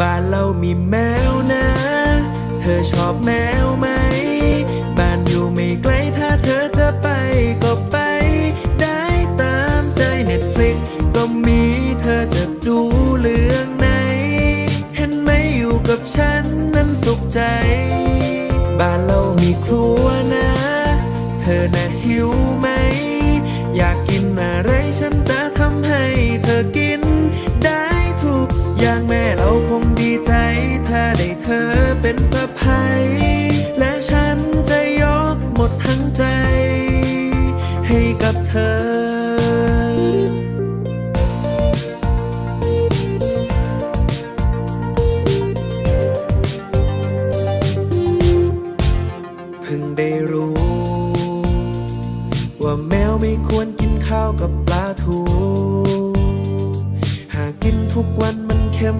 บ้านเรามีแมวนะ เธอชอบแมวไหม บ้านอยู่ไม่ไกลถ้าเธอจะไปก็ไป ได้ตามใจ Netflix ก็มีเธอจะดูเรื่องไหน เห็นไหมอยู่กับฉันนั้นสุขใจ บ้านเรามีครัวนะ เธอน่ะหิว เราคงดีใจ ถ้าได้เธอเป็นสะพายและฉันจะยกหมดทั้งใจ ให้กับเธอพิ่งได้รู้ ว่าแมวไม่ควรกินข้าวกับปลาทู หากกินทุกวันมันเค็ม